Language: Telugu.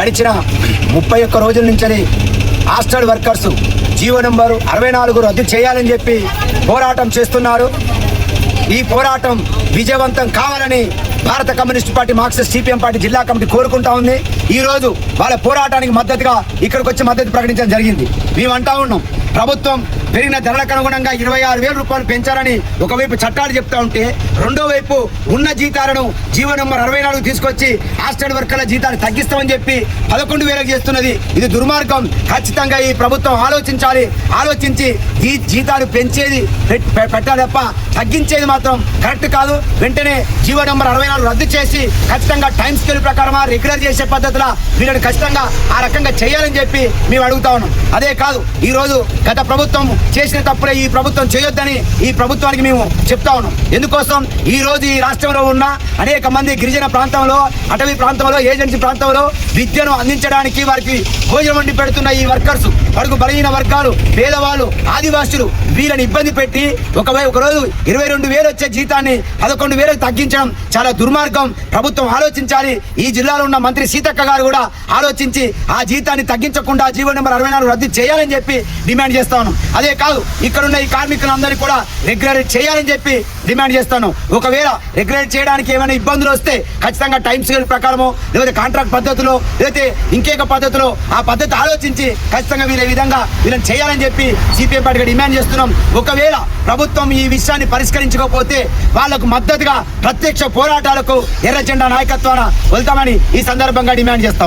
గడిచిన ముప్పై ఒక్క రోజుల నుంచి హాస్టల్ వర్కర్స్ జీవో నెంబరు అరవై నాలుగు రద్దు చేయాలని చెప్పి పోరాటం చేస్తున్నారు. ఈ పోరాటం విజయవంతం కావాలని భారత communist party Marxist CPM party జిల్లా కమిటీ కోరుకుంటా ఉంది. ఈ రోజు వాళ్ళ పోరాటానికి మద్దతుగా ఇక్కడికి వచ్చి మద్దతు ప్రకటించడం జరిగింది. మేము అంటా ఉన్నాం ప్రభుత్వం పెరిగిన ధరలకు అనుగుణంగా ఇరవై ఆరు వేల రూపాయలు పెంచాలని ఒకవైపు చట్టాలు చెప్తా ఉంటే రెండో వైపు ఉన్న జీతాలను జీవో నెంబర్ అరవై నాలుగు తీసుకొచ్చి హాస్టల్ వర్కర్ల జీతాలు తగ్గిస్తామని చెప్పి పదకొండు వేలకు చేస్తున్నది. ఇది దుర్మార్గం. ఖచ్చితంగా ఈ ప్రభుత్వం ఆలోచించాలి. ఆలోచించి ఈ జీతాలు పెంచేది పె- పెట్టాలి తప్ప తగ్గించేది మాత్రం కరెక్ట్ కాదు. వెంటనే జీవో నెంబర్ అరవై నాలుగు రద్దు చేసి ఖచ్చితంగా టైం స్కేల్ ప్రకారం రెగ్యులర్ చేసే పద్ధతిలో వీళ్ళని ఖచ్చితంగా ఆ రకంగా చేయాలని చెప్పి మేము అడుగుతా ఉన్నాం. అదే కాదు ఈరోజు గత ప్రభుత్వం చేసిన తప్పుడే ఈ ప్రభుత్వం చేయొద్దని ఈ ప్రభుత్వానికి మేము చెప్తా ఉన్నాం. ఎందుకోసం? ఈ రోజు ఈ రాష్ట్రంలో ఉన్న అనేక మంది గిరిజన ప్రాంతంలో అటవీ ప్రాంతంలో ఏజెన్సీ ప్రాంతంలో విద్యను అందించడానికి వారికి భోజనం వండి పెడుతున్న ఈ వర్కర్స్ వరకు బలహీన వర్గాలు పేదవాళ్ళు ఆదివాసులు వీళ్ళని ఇబ్బంది పెట్టి ఒకవై ఒక రోజు ఇరవై రెండు వేలు వచ్చే జీతాన్ని పదకొండు వేలకు తగ్గించడం చాలా దుర్మార్గం. ప్రభుత్వం ఆలోచించాలి. ఈ జిల్లాలో ఉన్న మంత్రి సీతక్క గారు కూడా ఆలోచించి ఆ జీతాన్ని తగ్గించకుండా జీవో నెంబర్ అరవై నాలుగు రద్దు చేయాలని చెప్పి డిమాండ్ డిమాండ్ చేస్తాను. అదే కాదు ఇక్కడ ఉన్న ఈ కార్మికులందరినీ కూడా రెగ్యులరేట్ చేయాలని చెప్పి డిమాండ్ చేస్తాను. ఒకవేళ రెగ్యులేట్ చేయడానికి ఏమైనా ఇబ్బందులు వస్తే ఖచ్చితంగా టైం స్కేల్ ప్రకారము లేకపోతే కాంట్రాక్ట్ పద్ధతిలో లేకపోతే ఇంకేక పద్ధతిలో ఆ పద్ధతి ఆలోచించి ఖచ్చితంగా వీళ్ళ విధంగా వీళ్ళని చేయాలని చెప్పి సిపిఎం పార్టీగా డిమాండ్ చేస్తున్నాం. ఒకవేళ ప్రభుత్వం ఈ విషయాన్ని పరిష్కరించకపోతే వాళ్ళకు మద్దతుగా ప్రత్యక్ష పోరాటాలకు ఎర్ర జెండా నాయకత్వాన వెళ్తామని ఈ సందర్భంగా డిమాండ్ చేస్తా